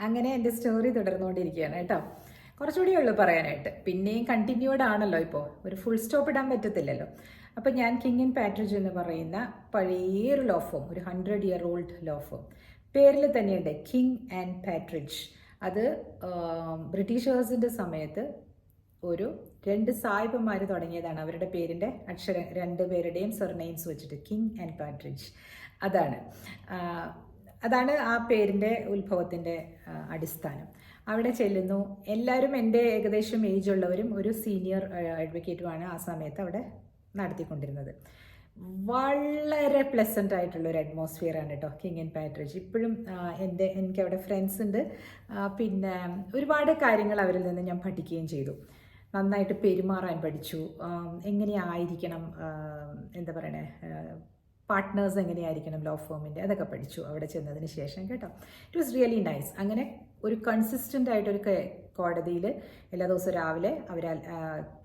അങ്ങനെ എന്റെ സ്റ്റോറി തുടർന്നുകൊണ്ടിരിക്കുകയാണ് കേട്ടോ. കുറച്ചുകൂടി ഉള്ളൂ പറയാനായിട്ട്. പിന്നെയും കണ്ടിന്യൂഡ് ആണല്ലോ ഇപ്പോൾ. ഒരു ഫുൾ സ്റ്റോപ്പ് ഇടാൻ പറ്റത്തില്ലല്ലോ. അപ്പോൾ ഞാൻ കിങ് ആൻഡ് പാട്രിജ് എന്ന് പറയുന്ന പഴയൊരു ലോ ഫോം ഒരു hundred year old law firm പേരിൽ തന്നെയുണ്ട്. കിങ് ആൻഡ് പാട്രിഡ്ജ് അത് ബ്രിട്ടീഷേഴ്സിന്റെ സമയത്ത് ഒരു രണ്ട് സായിപ്പന്മാർ തുടങ്ങിയതാണ്. അവരുടെ പേരിന്റെ അക്ഷര രണ്ട് പേരുടെയും സർനെയിംസ് വെച്ചിട്ട് കിങ് ആൻഡ് പാട്രിഡ്ജ് അതാണ്. അതാണ് ആ പേരിന്റെ ഉത്ഭവത്തിന്റെ അടിസ്ഥാനം. അവിടെ ചെല്ലുന്നു. എല്ലാവരും എന്റെ ഏകദേശം ഏജ് ഉള്ളവരും ഒരു സീനിയർ അഡ്വക്കേറ്റുമാണ് ആ സമയത്ത് അവിടെ നടത്തിക്കൊണ്ടിരുന്നത്. വളരെ പ്ലസന്റ് ആയിട്ടുള്ള ഒരു അറ്റ്മോസ്ഫിയർ ആണ് കേട്ടോ കിങ് ആൻഡ് പാട്രിജ് ഇപ്പോഴും എന്റെ എനിക്ക് അവിടെ ഫ്രണ്ട്സ് ഉണ്ട്. പിന്നെ ഒരുപാട് കാര്യങ്ങൾ അവരിൽ നിന്ന് ഞാൻ പഠിക്കുകയും ചെയ്തു. നന്നായിട്ട് പെരുമാറാൻ പഠിച്ചു. എങ്ങനെയായിരിക്കണം എന്താ പറയണേ പാർട്ട്നേഴ്സ് എങ്ങനെയായിരിക്കണം ലോ ഫോമിന്റെ അതൊക്കെ പഠിച്ചു അവിടെ ചെന്നതിന് ശേഷം കേട്ടോ. ഇറ്റ് വാസ് റിയലി നൈസ് അങ്ങനെ ഒരു കൺസിസ്റ്റന്റ് ആയിട്ടൊരു കോടതിയിൽ എല്ലാ ദിവസവും രാവിലെ അവർ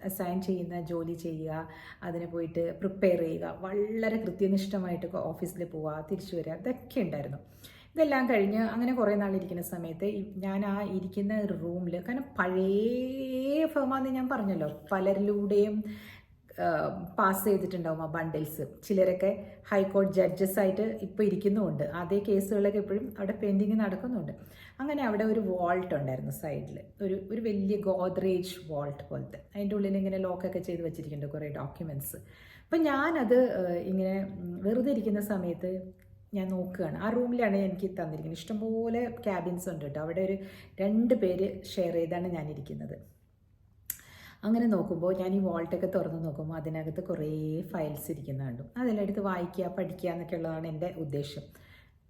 അസൈൻ ചെയ്യുന്ന ജോലി ചെയ്യുക അതിന് പോയിട്ട് പ്രിപ്പയർ ചെയ്യുക വളരെ കൃത്യനിഷ്ഠമായിട്ട് ഓഫീസിൽ പോവുക തിരിച്ചു വരിക ഇതൊക്കെ ഉണ്ടായിരുന്നു. ഇതെല്ലാം കഴിഞ്ഞ് അങ്ങനെ കുറേ നാളിരിക്കുന്ന സമയത്ത് ഞാൻ ആ ഇരിക്കുന്ന റൂമിൽ കാരണം പഴയ ഫേമാന്ന് ഞാൻ പറഞ്ഞല്ലോ പലരിലൂടെയും പാസ് ചെയ്തിട്ടുണ്ടാവും ആ ബണ്ടിൽസ് ചിലരൊക്കെ ഹൈക്കോടതി ജഡ്ജസ് ആയിട്ട് ഇപ്പോൾ ഇരിക്കുന്നുമുണ്ട്. അതേ കേസുകളൊക്കെ ഇപ്പോഴും അവിടെ പെൻഡിങ് നടക്കുന്നുണ്ട്. അങ്ങനെ അവിടെ ഒരു വാൾട്ട് ഉണ്ടായിരുന്നു സൈഡിൽ ഒരു ഒരു വലിയ ഗോദ്രേജ് വാൾട്ട് പോലത്തെ. അതിന്റെ ഉള്ളിൽ ഇങ്ങനെ ലോക്കൊക്കെ ചെയ്ത് വെച്ചിരിക്കുന്നുണ്ട് കുറേ ഡോക്യുമെന്റ്സ് അപ്പം ഞാനത് ഇങ്ങനെ വെറുതെ ഇരിക്കുന്ന സമയത്ത് ഞാൻ നോക്കുകയാണ്. ആ റൂമിലാണ് എനിക്ക് തന്നിരിക്കുന്നത്. ഇഷ്ടംപോലെ ക്യാബിൻസ് ഉണ്ട് കേട്ടോ. അവിടെ ഒരു രണ്ട് പേര് ഷെയർ ചെയ്താണ് ഞാൻ ഇരിക്കുന്നത് അങ്ങനെ നോക്കുമ്പോൾ ഞാൻ ഈ വാൾട്ടൊക്കെ തുറന്ന് നോക്കുമ്പോൾ അതിനകത്ത് കുറേ ഫയൽസ് ഇരിക്കുന്ന കണ്ടു. അതെല്ലാം എടുത്ത് വായിക്കുക പഠിക്കുക എന്നൊക്കെ ഉള്ളതാണ് എന്റെ ഉദ്ദേശം.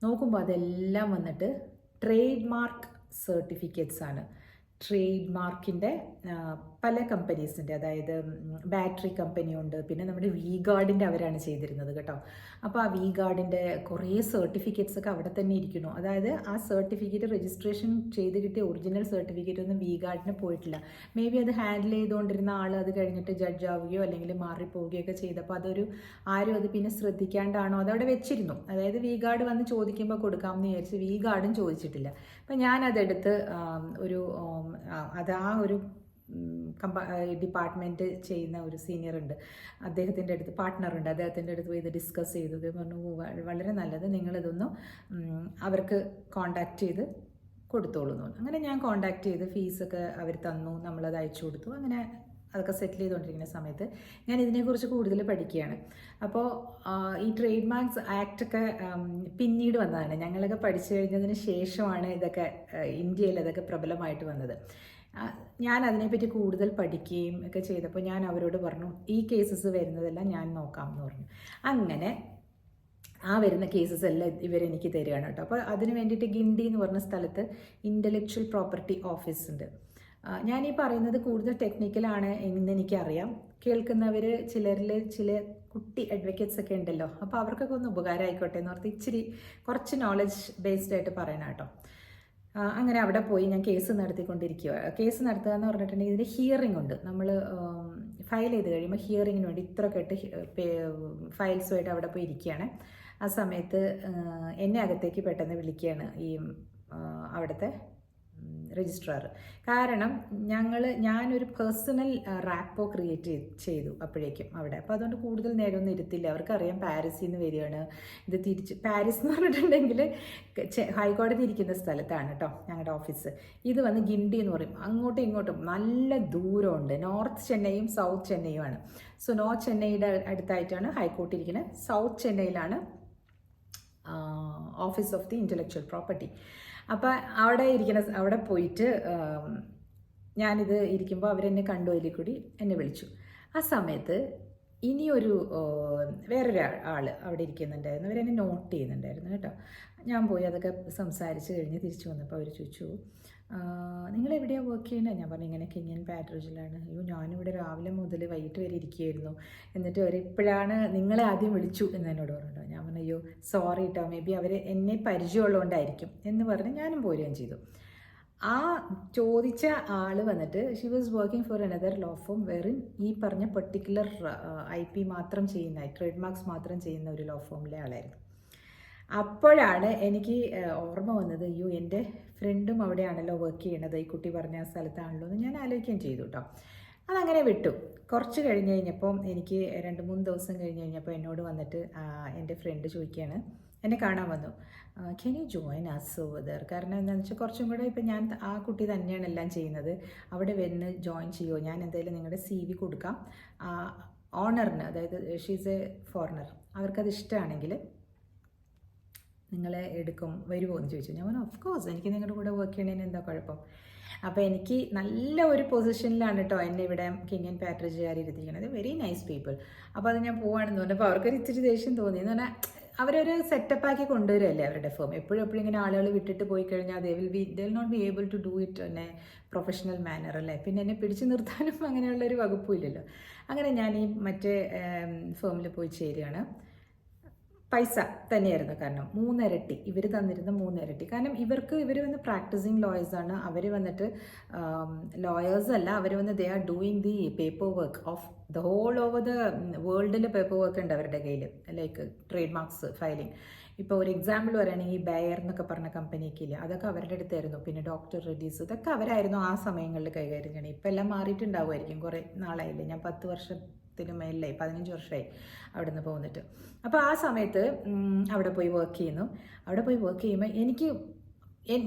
നോക്കുമ്പോൾ അതെല്ലാം വന്നിട്ട് ട്രേഡ് മാർക്ക് സർട്ടിഫിക്കറ്റ്സ് ആണ്. ട്രേഡ് മാർക്കിന്റെ പല കമ്പനീസിന്റെ അതായത് ബാറ്ററി കമ്പനിയുണ്ട് പിന്നെ നമ്മുടെ വി ഗാർഡിന്റെ അവരാണ് ചെയ്തിരുന്നത് കേട്ടോ. അപ്പോൾ ആ വി ഗാർഡിന്റെ കുറേ സർട്ടിഫിക്കറ്റ്സ് ഒക്കെ അവിടെ തന്നെ ഇരിക്കുന്നു. അതായത് ആ സർട്ടിഫിക്കറ്റ് രജിസ്ട്രേഷൻ ചെയ്ത് കിട്ടിയ ഒറിജിനൽ സർട്ടിഫിക്കറ്റ് ഒന്നും വി ഗാർഡിന് പോയിട്ടില്ല. മേ ബി അത് ഹാൻഡിൽ ചെയ്തുകൊണ്ടിരുന്ന ആൾ അത് കഴിഞ്ഞിട്ട് ജഡ്ജ് ആവുകയോ അല്ലെങ്കിൽ മാറിപ്പോവുകയോ ഒക്കെ ചെയ്തപ്പോൾ അതൊരു ആരും അത് പിന്നെ ശ്രദ്ധിക്കാണ്ടാണോ അതവിടെ വെച്ചിരുന്നു. അതായത് വി ഗാർഡ് വന്ന് ചോദിക്കുമ്പോൾ കൊടുക്കാമെന്ന് വിചാരിച്ച് വി ഗാർഡും ചോദിച്ചിട്ടില്ല. അപ്പം ഞാനതെടുത്ത് ഒരു അത് ആ ഒരു ഡിപ്പാർട്ട്മെന്റ് ചെയ്യുന്ന ഒരു സീനിയർ ഉണ്ട്. അദ്ദേഹത്തിന്റെ അടുത്ത് പാർട്ട്ണർ ഉണ്ട്. അദ്ദേഹത്തിന്റെ അടുത്ത് പോയി ഇത് ഡിസ്കസ് ചെയ്തു. ഇത് പറഞ്ഞു വളരെ നല്ലത് നിങ്ങളിതൊന്ന് അവർക്ക് കോണ്ടാക്ട് ചെയ്ത് കൊടുത്തോളൂ അങ്ങനെ ഞാൻ കോണ്ടാക്ട് ചെയ്ത് ഫീസൊക്കെ അവർ തന്നു. നമ്മളത് അയച്ചു കൊടുത്തു. അങ്ങനെ അതൊക്കെ സെറ്റിൽ ചെയ്തുകൊണ്ടിരിക്കുന്ന സമയത്ത് ഞാൻ ഇതിനെക്കുറിച്ച് കൂടുതൽ പഠിക്കുകയാണ്. അപ്പോൾ ഈ ട്രേഡ് മാർക്സ് ആക്ട് ഒക്കെ പിന്നീട് വന്നതാണ്. ഞങ്ങളൊക്കെ പഠിച്ചു കഴിഞ്ഞതിന് ശേഷമാണ് ഇതൊക്കെ ഇന്ത്യയിൽ അതൊക്കെ പ്രബലമായിട്ട് വന്നത്. ഞാൻ അതിനെപ്പറ്റി കൂടുതൽ പഠിക്കുകയും ഒക്കെ ചെയ്തപ്പോൾ ഞാൻ അവരോട് പറഞ്ഞു ഈ കേസസ് വരുന്നതെല്ലാം ഞാൻ നോക്കാം എന്ന് പറഞ്ഞു. അങ്ങനെ ആ വരുന്ന കേസസ് എല്ലാം ഇവരെനിക്ക് തരികയാണ് കേട്ടോ. അപ്പോൾ അതിന് വേണ്ടിയിട്ട് ഗിണ്ടി എന്ന് പറഞ്ഞ സ്ഥലത്ത് ഇന്റലക്ച്വൽ പ്രോപ്പർട്ടി ഓഫീസ് ഉണ്ട്. ഞാൻ ഈ പറയുന്നത് കൂടുതൽ ടെക്നിക്കലാണ് എന്ന് എനിക്കറിയാം കേൾക്കുന്നവർ ചിലരിൽ ചില കുട്ടി അഡ്വക്കേറ്റ്സ് ഒക്കെ ഉണ്ടല്ലോ അപ്പോൾ അവർക്കൊക്കെ ഒന്ന് ഉപകാരമായിക്കോട്ടെ എന്ന് ഓർത്ത് ഇച്ചിരി കുറച്ച് നോളജ് ബേസ്ഡ് ആയിട്ട് പറയണം കേട്ടോ. അങ്ങനെ അവിടെ പോയി ഞാൻ കേസ് നടത്തിക്കൊണ്ടിരിക്കുക കേസ് നടത്തുക എന്ന് പറഞ്ഞിട്ടുണ്ടെങ്കിൽ ഇതിന് ഹിയറിംഗ് ഉണ്ട്. നമ്മൾ ഫയൽ ചെയ്ത് കഴിയുമ്പോൾ ഹിയറിങ്ങിന് വേണ്ടി ഇത്ര കെട്ട് ഫയൽസുമായിട്ട് അവിടെ പോയി ഇരിക്കുകയാണ്. ആ സമയത്ത് എന്നെ അകത്തേക്ക് പെട്ടെന്ന് വിളിക്കുകയാണ് ഈ അവിടുത്തെ രജിസ്ട്രാർ കാരണം ഞങ്ങൾ ഞാനൊരു പേഴ്സണൽ റാപ്പോ ക്രിയേറ്റ് ചെയ്തു അപ്പോഴേക്കും അവിടെ. അപ്പോൾ അതുകൊണ്ട് കൂടുതൽ നേരമൊന്നും ഇരുത്തില്ല. അവർക്കറിയാം പാരീസിൽ നിന്ന് വരികയാണ്. ഇത് തിരിച്ച് പാരീസ് എന്ന് പറഞ്ഞിട്ടുണ്ടെങ്കിൽ ഹൈക്കോടതി ഇരിക്കുന്ന സ്ഥലത്താണ് കേട്ടോ ഞങ്ങളുടെ ഓഫീസ് ഇത് വന്ന് ഗിണ്ടി എന്ന് പറയും. അങ്ങോട്ടും ഇങ്ങോട്ടും നല്ല ദൂരമുണ്ട്. നോർത്ത് ചെന്നൈയും സൗത്ത് ചെന്നൈയുമാണ്. സോ നോർത്ത് ചെന്നൈയുടെ അടുത്തായിട്ടാണ് ഹൈക്കോർട്ട് ഇരിക്കുന്നത് south ചെന്നൈയിലാണ് office of the intellectual property അപ്പോൾ അവിടെ ഇരിക്കുന്ന അവിടെ പോയിട്ട് ഞാനിത് ഇരിക്കുമ്പോൾ അവരെന്നെ കണ്ടു അതിൽ കൂടി എന്നെ വിളിച്ചു. ആ സമയത്ത് ഇനിയൊരു വേറൊരു ആൾ അവിടെ ഇരിക്കുന്നുണ്ടായിരുന്നു. അവരെന്നെ നോട്ട് ചെയ്യുന്നുണ്ടായിരുന്നു കേട്ടോ. ഞാൻ പോയി അതൊക്കെ സംസാരിച്ച് കഴിഞ്ഞ് തിരിച്ചു വന്നപ്പോൾ അവർ ചോദിച്ചു നിങ്ങൾ എവിടെയാണ് വർക്ക് ചെയ്യുന്നത് ഞാൻ പറഞ്ഞു ഇങ്ങനെ കിങ് ആൻഡ് പാട്രേജിലാണ് അയ്യോ ഞാനിവിടെ രാവിലെ മുതൽ വൈകിട്ട് വരെ ഇരിക്കുകയായിരുന്നു എന്നിട്ട് അവർ ഇപ്പോഴാണ് നിങ്ങളെ ആദ്യം വിളിച്ചു എന്ന് എന്നോട് പറഞ്ഞു ഞാൻ പറഞ്ഞു അയ്യോ സോറി കേട്ടോ മേ ബി അവർ എന്നെ പരിചയമുള്ളതുകൊണ്ടായിരിക്കും എന്ന് പറഞ്ഞ് ഞാനും പോരുകയും ചെയ്തു. ആ ചോദിച്ച ആൾ വന്നിട്ട് she was working for another law firm വെറിൻ ഈ പറഞ്ഞ പെർട്ടിക്കുലർ ഐ പി മാത്രം ചെയ്യുന്ന ട്രേഡ് മാർക്സ് മാത്രം ചെയ്യുന്ന ഒരു ലോ ഫോമിലെ ആളായിരുന്നു. അപ്പോഴാണ് എനിക്ക് ഓർമ്മ വന്നത് അയ്യോ എന്റെ ഫ്രണ്ടും അവിടെയാണല്ലോ വർക്ക് ചെയ്യണത്. ഈ കുട്ടി പറഞ്ഞ ആ സ്ഥലത്താണല്ലോ എന്ന് ഞാൻ ആലോചിക്കുകയും ചെയ്തു കേട്ടോ അതങ്ങനെ വിട്ടു. കുറച്ച് കഴിഞ്ഞ് കഴിഞ്ഞപ്പോൾ എനിക്ക് രണ്ട് മൂന്ന് ദിവസം കഴിഞ്ഞ് കഴിഞ്ഞപ്പോൾ എന്നോട് വന്നിട്ട് എന്റെ ഫ്രണ്ട് ചോദിക്കുകയാണ് എന്നെ കാണാൻ വന്നു. Can you join us over കാരണം എന്താണെന്ന് വെച്ചാൽ കുറച്ചും കൂടെ ഇപ്പം ഞാൻ ആ കുട്ടി തന്നെയാണ് എല്ലാം ചെയ്യുന്നത്. അവിടെ വന്ന് ജോയിൻ ചെയ്യുമോ ഞാൻ എന്തായാലും നിങ്ങളുടെ സി വി കൊടുക്കാം. ഓണറിന് അതായത് ഷീസ് എ ഫോറിനർ അവർക്കത് ഇഷ്ടമാണെങ്കിൽ നിങ്ങളെ എടുക്കും വരുമോ എന്ന് ചോദിച്ചു. ഞാൻ പറഞ്ഞു ഓഫ് കോഴ്സ് എനിക്ക് നിങ്ങളുടെ കൂടെ വർക്ക് ചെയ്യണതിന് എന്താ കുഴപ്പം? അപ്പോൾ എനിക്ക് നല്ല ഒരു പൊസിഷനിലാണ് കേട്ടോ എന്നെ ഇവിടെ കിങ് ആൻഡ് പാട്രിജുകാർ ഇരുത്തിക്കുന്നത് വെരി നൈസ് പീപ്പിൾ അപ്പോൾ അത് ഞാൻ പോവാണെന്ന് പറഞ്ഞപ്പോൾ അവർക്കൊരു ഇത്തിരി ദേഷ്യം തോന്നി. എന്ന് പറഞ്ഞാൽ അവരൊരു സെറ്റപ്പ് ആക്കി കൊണ്ടുവരുമല്ലേ അവരുടെ ഫേം എപ്പോഴും എപ്പോഴും ഇങ്ങനെ ആളുകൾ വിട്ടിട്ട് പോയി കഴിഞ്ഞാൽ they will be they not be able to do it എന്നെ പ്രൊഫഷണൽ മാനർ അല്ലേ? പിന്നെ എന്നെ പിടിച്ചു നിർത്താനും അങ്ങനെയുള്ളൊരു വകുപ്പുമില്ലല്ലോ അങ്ങനെ ഞാൻ ഈ മറ്റേ ഫേമിൽ പോയി ചേരുകയാണ് പൈസ തന്നെയായിരുന്നു. കാരണം മൂന്നിരട്ടി ഇവർ തന്നിരുന്ന മൂന്നിരട്ടി. കാരണം ഇവർക്ക് ഇവർ വന്ന് പ്രാക്ടീസിങ് ലോയേഴ്സാണ് അവർ വന്നിട്ട് ലോയേഴ്സ് അല്ല അവർ വന്ന് they are doing the paper work of the whole over the വേൾഡിൽ പേപ്പർ വർക്ക് ഉണ്ട് അവരുടെ കയ്യിൽ ലൈക്ക് ട്രേഡ് മാർക്സ് ഫയലിംഗ് ഇപ്പോൾ ഒരു എക്സാമ്പിൾ പറയുകയാണെങ്കിൽ ബയർ എന്നൊക്കെ പറഞ്ഞ കമ്പനിക്കില്ല അതൊക്കെ അവരുടെ അടുത്തായിരുന്നു. പിന്നെ ഡോക്ടർ റെഡീസ് ഇതൊക്കെ അവരായിരുന്നു ആ സമയങ്ങളിൽ കൈകാര്യം ചെയ്യണം ഇപ്പം എല്ലാം മാറിയിട്ടുണ്ടാവുമായിരിക്കും. കുറേ നാളായില്ലേ ഞാൻ പത്ത് വർഷത്തിന് മേലിലായി പതിനഞ്ച് വർഷമായി അവിടെ നിന്ന് പോന്നിട്ട്. അപ്പോൾ ആ സമയത്ത് അവിടെ പോയി വർക്ക് ചെയ്യുന്നു. അവിടെ പോയി വർക്ക് ചെയ്യുമ്പോൾ എനിക്ക്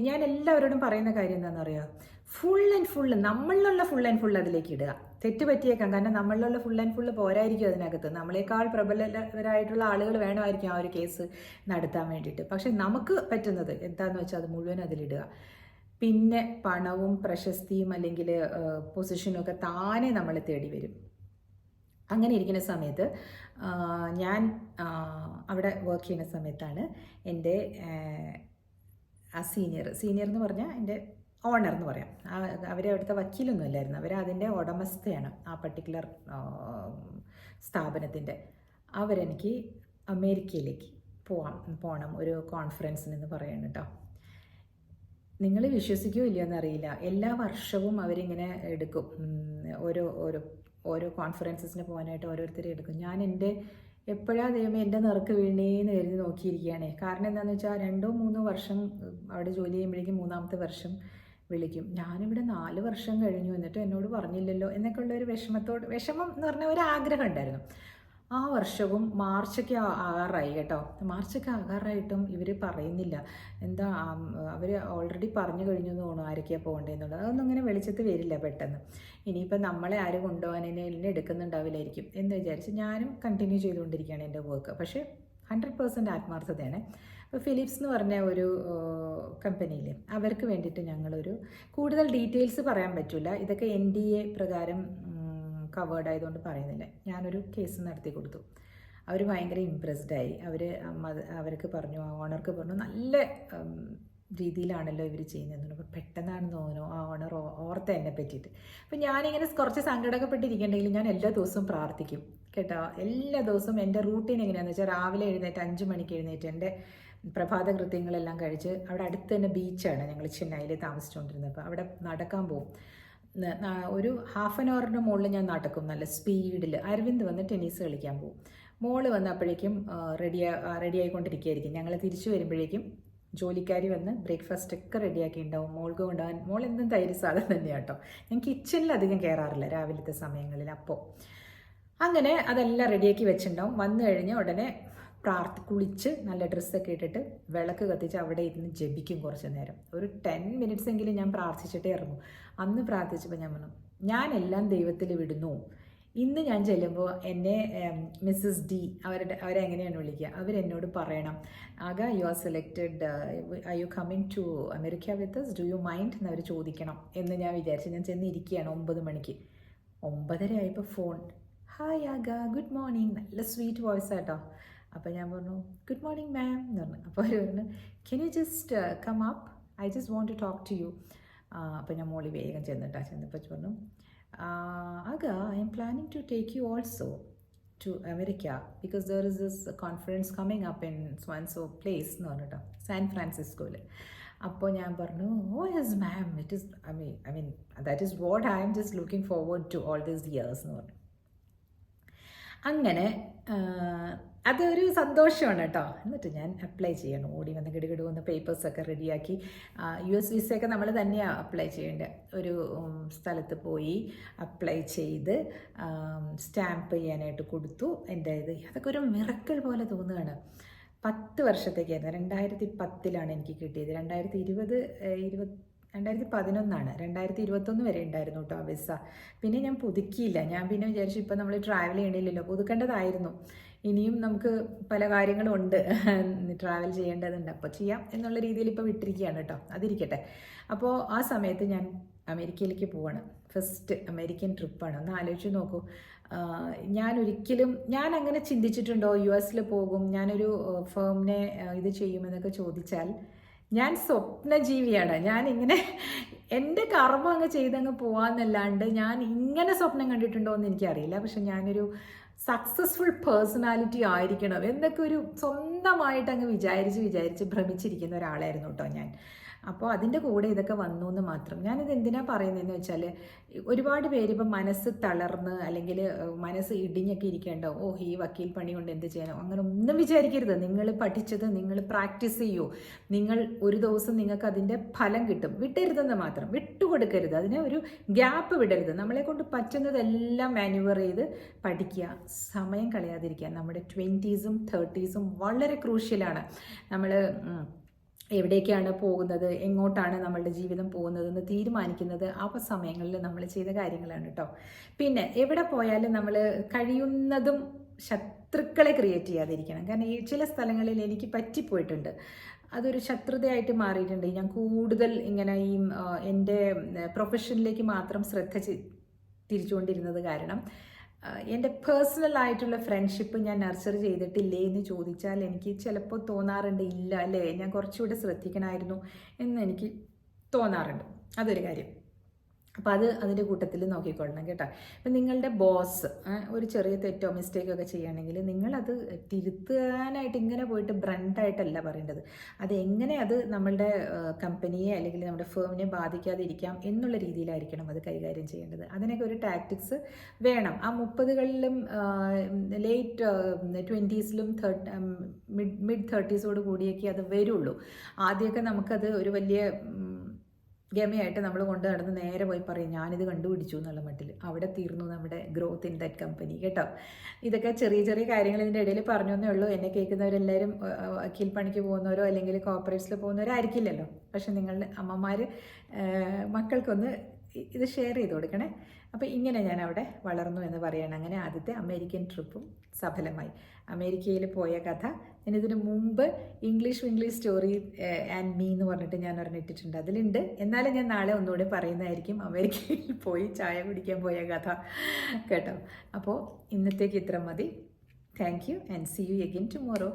ഞാൻ എല്ലാവരോടും പറയുന്ന കാര്യം എന്താണെന്ന് അറിയാം ഫുൾ ആൻഡ് ഫുൾ നമ്മളിലുള്ള ഫുൾ ആൻഡ് ഫുൾ അതിലേക്ക് ഇടുക. തെറ്റ് പറ്റിയേക്കാം. കാരണം നമ്മളിലുള്ള ഫുൾ ആൻഡ് ഫുള്ള് പോരായിരിക്കും അതിനകത്ത്. നമ്മളെക്കാൾ പ്രബലരായിട്ടുള്ള ആളുകൾ വേണമായിരിക്കും ആ ഒരു കേസ് നടത്താൻ വേണ്ടിയിട്ട്. പക്ഷെ നമുക്ക് പറ്റുന്നത് എന്താണെന്ന് വെച്ചാൽ അത് മുഴുവൻ അതിലിടുക. പിന്നെ പണവും പ്രശസ്തിയും അല്ലെങ്കിൽ പൊസിഷനും ഒക്കെ താനെ നമ്മളെ തേടി വരും അങ്ങനെ ഇരിക്കുന്ന സമയത്ത് ഞാൻ അവിടെ വർക്ക് ചെയ്യുന്ന സമയത്താണ് എന്റെ ആ സീനിയർ സീനിയർ എന്ന് പറഞ്ഞാൽ എന്റെ ഓണർ എന്ന് പറയാം. അവരെ അവിടുത്തെ വക്കീലൊന്നും അല്ലായിരുന്നു അവർ അതിന്റെ ഉടമസ്ഥയാണ് ആ പർട്ടിക്കുലർ സ്ഥാപനത്തിന്റെ. അവരെനിക്ക് അമേരിക്കയിലേക്ക് പോവാം പോകണം ഒരു കോൺഫറൻസിന് എന്ന് പറയുന്നു കേട്ടോ നിങ്ങൾ വിശ്വസിക്കുമോ ഇല്ലയോ എന്നറിയില്ല എല്ലാ വർഷവും അവരിങ്ങനെ എടുക്കും. ഓരോ ഓരോ ഓരോ കോൺഫറൻസസിന് പോകാനായിട്ട് ഓരോരുത്തരെ എടുക്കും. ഞാൻ എന്റെ എപ്പോഴാ ദൈവമേ എന്റെ നിറക്ക് വീണേന്ന് കരുതി നോക്കിയിരിക്കുകയാണേ. കാരണം എന്താണെന്ന് വെച്ചാൽ രണ്ടോ മൂന്നോ വർഷം അവിടെ ജോലി ചെയ്യുമ്പോഴേക്കും മൂന്നാമത്തെ വർഷം വിളിക്കും. ഞാനിവിടെ നാല് വർഷം കഴിഞ്ഞു എന്നിട്ട് എന്നോട് പറഞ്ഞില്ലല്ലോ എന്നൊക്കെ ഉള്ള ഒരു വിഷമത്തോട് വിഷമം എന്ന് പറഞ്ഞ ഒരു ആഗ്രഹം ഉണ്ടായിരുന്നു. ആ വർഷവും മാർച്ചൊക്കെ ആകാറായി കേട്ടോ. മാർച്ചൊക്കെ ആകാറായിട്ടും ഇവർ പറയുന്നില്ല. എന്താ അവർ ഓൾറെഡി പറഞ്ഞു കഴിഞ്ഞു എന്ന് തോന്നുന്നു ആരൊക്കെയാണ് പോകേണ്ടതെന്നുള്ളത് അതൊന്നും ഇങ്ങനെ വെളിച്ചത്ത് വരില്ല പെട്ടെന്ന്. ഇനിയിപ്പോൾ നമ്മളെ ആരും എന്നെ എടുക്കുന്നുണ്ടാവില്ലായിരിക്കും എന്ന് വിചാരിച്ച് ഞാനും കണ്ടിന്യൂ ചെയ്തുകൊണ്ടിരിക്കുകയാണ് എന്റെ വർക്ക് പക്ഷേ ഹൺഡ്രഡ് പേഴ്സന്റ് ആത്മാർത്ഥതയാണ്. അപ്പോൾ ഫിലിപ്സ് എന്ന് പറഞ്ഞ ഒരു കമ്പനിയിൽ അവർക്ക് വേണ്ടിയിട്ട് ഞങ്ങളൊരു കൂടുതൽ ഡീറ്റെയിൽസ് പറയാൻ പറ്റില്ല ഇതൊക്കെ എൻ ഡി എ പ്രകാരം കവേർഡ് ആയതുകൊണ്ട് പറയുന്നില്ല. ഞാനൊരു കേസ് നടത്തി കൊടുത്തു. അവർ ഭയങ്കര ഇമ്പ്രസ്ഡ് ആയി. അവർ അവർക്ക് പറഞ്ഞു ആ ഓണർക്ക് പറഞ്ഞു നല്ല രീതിയിലാണല്ലോ ഇവർ ചെയ്യുന്നത് അപ്പോൾ പെട്ടെന്നാണ് തോന്നുന്നു ആ ഓണർ ഓർത്ത എന്നെ പറ്റിയിട്ട്. അപ്പം ഞാനിങ്ങനെ കുറച്ച് സങ്കടപ്പെട്ടിരിക്കണ്ടെങ്കിൽ ഞാൻ എല്ലാ ദിവസവും പ്രാർത്ഥിക്കും. കേട്ടോ? എല്ലാ ദിവസവും എന്റെ റൂട്ടീൻ എങ്ങനെയാണെന്ന് വെച്ചാൽ രാവിലെ എഴുന്നേറ്റ് അഞ്ച് മണിക്ക് എഴുന്നേറ്റ് എന്റെ പ്രഭാത കൃത്യങ്ങളെല്ലാം കഴിച്ച് അവിടെ അടുത്ത് തന്നെ ബീച്ചാണ് ഞങ്ങൾ ചെന്നൈയിൽ താമസിച്ചുകൊണ്ടിരുന്നത് അപ്പോൾ അവിടെ നടക്കാൻ പോകും ഒരു ഹാഫ് ആൻ അവറിന്റെ മുകളിൽ ഞാൻ നടക്കും നല്ല സ്പീഡിൽ അരവിന്ദ് വന്ന് ടെന്നീസ് കളിക്കാൻ പോകും മോൾ വന്നപ്പോഴേക്കും റെഡി റെഡി ആയിക്കൊണ്ടിരിക്കുകയായിരിക്കും ഞങ്ങൾ തിരിച്ചു വരുമ്പോഴേക്കും ജോലിക്കാരി വന്ന് ബ്രേക്ക്ഫാസ്റ്റ് ഒക്കെ റെഡിയാക്കി ഉണ്ടാവും മോൾക്ക് കൊണ്ടുപോകാൻ മോൾ എന്തും തൈര് സാധനം തന്നെയാണ് കേട്ടോ ഞാൻ കിച്ചണിൽ അധികം കയറാറില്ല രാവിലത്തെ സമയങ്ങളിൽ അപ്പോൾ അങ്ങനെ അതെല്ലാം റെഡിയാക്കി വെച്ചിട്ടുണ്ടാവും. വന്നു കഴിഞ്ഞ് ഉടനെ പ്രാർത്ഥി കുളിച്ച് നല്ല ഡ്രസ്സൊക്കെ ഇട്ടിട്ട് വിളക്ക് കത്തിച്ച് അവിടെ ഇരുന്ന് ജപിക്കും കുറച്ച് നേരം. ഒരു ടെൻ മിനിറ്റ്സ് എങ്കിലും ഞാൻ പ്രാർത്ഥിച്ചിട്ടേ ഇറങ്ങും. അന്ന് പ്രാർത്ഥിച്ചപ്പോൾ ഞാൻ പറഞ്ഞു ഞാൻ എല്ലാം ദൈവത്തിൽ വിടുന്നു. ഇന്ന് ഞാൻ ചെല്ലുമ്പോൾ എന്നെ മിസ്സസ് ഡി അവരുടെ അവരെങ്ങനെയാണ് വിളിക്കുക? അവരെന്നോട് പറയണം. ആക you are selected I you coming to America with do you mind എന്ന് അവർ ചോദിക്കണം എന്ന് ഞാൻ വിചാരിച്ചു ഞാൻ ചെന്ന് ഇരിക്കുകയാണ് ഒമ്പത് മണിക്ക്. ഒമ്പതര ആയപ്പോൾ ഫോൺ ഹായ് ആഗ ഗുഡ് മോർണിംഗ് നല്ല സ്വീറ്റ് വോയിസ് ആട്ടോ. അപ്പോൾ ഞാൻ പറഞ്ഞു ഗുഡ് മോർണിംഗ് മാം എന്ന് പറഞ്ഞു. അപ്പോൾ അവർ പറഞ്ഞു can you just come up I just want to talk to you അപ്പോൾ ഞാൻ മോളി വേഗം ചെന്നിട്ടാ ചെന്നപ്പോൾ പറഞ്ഞു Agha I'm planning to take you also to America because there is this conference coming up in സ്വൻസോ place എന്ന് പറഞ്ഞിട്ടോ സാൻ ഫ്രാൻസിസ്കോയിൽ അപ്പോൾ ഞാൻ പറഞ്ഞു ഓ yes ma'am it is I mean I mean that is what I'm just looking forward to all these years എന്ന് പറഞ്ഞു. അങ്ങനെ അതൊരു സന്തോഷമാണ് കേട്ടോ. എന്നിട്ട് ഞാൻ അപ്ലൈ ചെയ്യണം. ഓടി വന്ന് ഗിടുകിടു വന്ന് പേപ്പേഴ്സൊക്കെ റെഡിയാക്കി യു എസ് വിസയൊക്കെ നമ്മൾ തന്നെയാണ് അപ്ലൈ ചെയ്യേണ്ടത്. ഒരു സ്ഥലത്ത് പോയി അപ്ലൈ ചെയ്ത് സ്റ്റാമ്പ് ചെയ്യാനായിട്ട് കൊടുത്തു. എന്റെ ഇത് അതൊക്കെ ഒരു മിറക്കൾ പോലെ തോന്നുകയാണ്. പത്ത് വർഷത്തേക്കായിരുന്നു. രണ്ടായിരത്തി പത്തിലാണ് എനിക്ക് കിട്ടിയത്. രണ്ടായിരത്തി ഇരുപത് ഇരുപത് രണ്ടായിരത്തി പതിനൊന്നാണ് രണ്ടായിരത്തി ഇരുപത്തൊന്ന് വരെ ഉണ്ടായിരുന്നു കേട്ടോ വിസ പിന്നെ ഞാൻ പുതുക്കിയില്ല. ഞാൻ പിന്നെ വിചാരിച്ചു ഇപ്പം നമ്മൾ ട്രാവൽ ചെയ്യണില്ലല്ലോ. പുതുക്കേണ്ടതായിരുന്നു. ഇനിയും നമുക്ക് പല കാര്യങ്ങളും ഉണ്ട് ട്രാവൽ ചെയ്യേണ്ടതുണ്ട്. അപ്പോൾ ചെയ്യാം എന്നുള്ള രീതിയിൽ ഇപ്പോൾ വിട്ടിരിക്കുകയാണ് കേട്ടോ. അതിരിക്കട്ടെ. അപ്പോൾ ആ സമയത്ത് ഞാൻ അമേരിക്കയിലേക്ക് പോവാണ്. ഫസ്റ്റ് അമേരിക്കൻ ട്രിപ്പാണ് ഒന്ന് ആലോചിച്ച് നോക്കൂ. ഞാൻ ഒരിക്കലും ഞാൻ അങ്ങനെ ചിന്തിച്ചിട്ടുണ്ടോ യു എസിൽ പോകും? ഞാനൊരു ഫേമിനെ ഇത് ചെയ്യുമെന്നൊക്കെ ചോദിച്ചാൽ ഞാൻ സ്വപ്നജീവിയാണ്. ഞാൻ ഇങ്ങനെ എന്റെ കർമ്മം അങ്ങ് ചെയ്തങ്ങ് പോവാന്നല്ലാണ്ട് ഞാൻ ഇങ്ങനെ സ്വപ്നം കണ്ടിട്ടുണ്ടോ എന്ന് എനിക്കറിയില്ല. പക്ഷെ ഞാനൊരു സക്സസ്ഫുൾ പേഴ്സണാലിറ്റി ആയിരിക്കണം എന്നൊക്കെ ഒരു സ്വന്തമായിട്ട് അങ്ങ് വിചാരിച്ച് വിചാരിച്ച് ഭ്രമിച്ചിരിക്കുന്ന ഒരാളായിരുന്നു കേട്ടോ ഞാൻ. അപ്പോൾ അതിന്റെ കൂടെ ഇതൊക്കെ വന്നു എന്ന് മാത്രം. ഞാനിത് എന്തിനാണ് പറയുന്നതെന്ന് വെച്ചാൽ ഒരുപാട് പേര് ഇപ്പം മനസ്സ് തളർന്ന് അല്ലെങ്കിൽ മനസ്സ് ഇടിഞ്ഞൊക്കെ ഇരിക്കേണ്ട? ഓ ഈ വക്കീൽ പണി കൊണ്ട് എന്ത് ചെയ്യണം അങ്ങനെ ഒന്നും വിചാരിക്കരുത്. നിങ്ങൾ പഠിച്ചത് നിങ്ങൾ പ്രാക്ടീസ് ചെയ്യൂ. നിങ്ങൾ ഒരു ദിവസം നിങ്ങൾക്ക് അതിന്റെ ഫലം കിട്ടും. വിട്ടരുതെന്ന് മാത്രം. വിട്ടുകൊടുക്കരുത്. അതിനെ ഒരു ഗ്യാപ്പ് വിടരുത്. നമ്മളെ കൊണ്ട് പറ്റുന്നതെല്ലാം മാനുവർ ചെയ്ത് പഠിക്കുക. സമയം കളയാതിരിക്കുക. നമ്മുടെ ട്വന്റീസും തേർട്ടീസും വളരെ ക്രൂഷ്യലാണ്. നമ്മൾ എവിടേക്കാണ് പോകുന്നത്? എങ്ങോട്ടാണ് നമ്മളുടെ ജീവിതം പോകുന്നതെന്ന് തീരുമാനിക്കുന്നത് ആ സമയങ്ങളിൽ നമ്മൾ ചെയ്ത കാര്യങ്ങളാണ് കേട്ടോ പിന്നെ എവിടെ പോയാലും നമ്മൾ കഴിയുന്നതും ശത്രുക്കളെ ക്രിയേറ്റ് ചെയ്യാതിരിക്കണം. കാരണം ഈ ചില സ്ഥലങ്ങളിൽ എനിക്ക് പറ്റിപ്പോയിട്ടുണ്ട്. അതൊരു ശത്രുതയായിട്ട് മാറിയിട്ടുണ്ട്. ഞാൻ കൂടുതൽ ഇങ്ങനെ ഈ എന്റെ പ്രൊഫഷനിലേക്ക് മാത്രം ശ്രദ്ധ തിരിച്ചുകൊണ്ടിരുന്നത് കാരണം എന്റെ പേഴ്സണൽ ആയിട്ടുള്ള ഫ്രണ്ട്ഷിപ്പ് ഞാൻ നർച്ചർ ചെയ്തിട്ടില്ലേ എന്ന് ചോദിച്ചാൽ എനിക്ക് ചിലപ്പോൾ തോന്നാറുണ്ട് ഇല്ല അല്ലേ? ഞാൻ കുറച്ചുകൂടെ ശ്രദ്ധിക്കണമായിരുന്നു എന്ന് എനിക്ക് തോന്നാറുണ്ട്. അതൊരു കാര്യം. അപ്പോൾ അത് അതിന്റെ കൂട്ടത്തിൽ നോക്കിക്കൊള്ളണം കേട്ടോ. ഇപ്പം നിങ്ങളുടെ ബോസ് ഒരു ചെറിയ തെറ്റോ മിസ്റ്റേക്കോ ഒക്കെ ചെയ്യുകയാണെങ്കിൽ നിങ്ങളത് തിരുത്താനായിട്ട് ഇങ്ങനെ പോയിട്ട് ബ്രണ്ടായിട്ടല്ല പറയേണ്ടത്. അത് എങ്ങനെ അത് നമ്മളുടെ കമ്പനിയെ അല്ലെങ്കിൽ നമ്മുടെ ഫേമിനെ ബാധിക്കാതിരിക്കാം എന്നുള്ള രീതിയിലായിരിക്കണം അത് കൈകാര്യം ചെയ്യേണ്ടത്. അതിനൊക്കെ ഒരു ടാക്ടിക്സ് വേണം. ആ മുപ്പതുകളിലും ലേറ്റ് ട്വന്റീസിലും തേർട്ട് മിഡ് മിഡ് തേർട്ടീസോട് കൂടിയൊക്കെ അത് വരുള്ളൂ. ആദ്യമൊക്കെ നമുക്കത് ഒരു വലിയ ഗമയായിട്ട് നമ്മൾ കൊണ്ട് നടന്ന് നേരെ പോയി പറയും ഞാനിത് കണ്ടുപിടിച്ചു എന്നുള്ള മട്ടിൽ അവിടെ തീർന്നു നമ്മുടെ ഗ്രോത്ത് ഇൻ ദറ്റ് കമ്പനി കേട്ടോ. ഇതൊക്കെ ചെറിയ ചെറിയ കാര്യങ്ങൾ ഇതിന്റെ ഇടയിൽ പറഞ്ഞു ഉള്ളൂ. എന്നെ കേൾക്കുന്നവരെല്ലാവരും വക്കീൽ പണിക്ക് പോകുന്നവരോ അല്ലെങ്കിൽ കോർപ്പറേറ്റ്സിൽ പോകുന്നവരോ ആയിരിക്കില്ലല്ലോ. പക്ഷെ നിങ്ങളുടെ അമ്മമാർ മക്കൾക്കൊന്ന് ഇത് ഷെയർ ചെയ്ത് കൊടുക്കണേ. അപ്പോൾ ഇങ്ങനെ ഞാൻ അവിടെ വളർന്നു എന്ന് പറയണം. അങ്ങനെ ആദ്യത്തെ അമേരിക്കൻ ട്രിപ്പും സഫലമായി. അമേരിക്കയിൽ പോയ കഥ ഞാൻ ഇതിന് മുമ്പ് English English story and me എന്ന് പറഞ്ഞിട്ട് ഞാൻ ഒരെണ്ണിട്ടിട്ടുണ്ട് അതിലുണ്ട്. എന്നാലും ഞാൻ നാളെ ഒന്നുകൂടി പറയുന്നതായിരിക്കും അമേരിക്കയിൽ പോയി ചായ കുടിക്കാൻ പോയ കഥ. കേട്ടോ? അപ്പോൾ ഇന്നത്തേക്ക് ഇത്ര മതി. Thank you and see you again tomorrow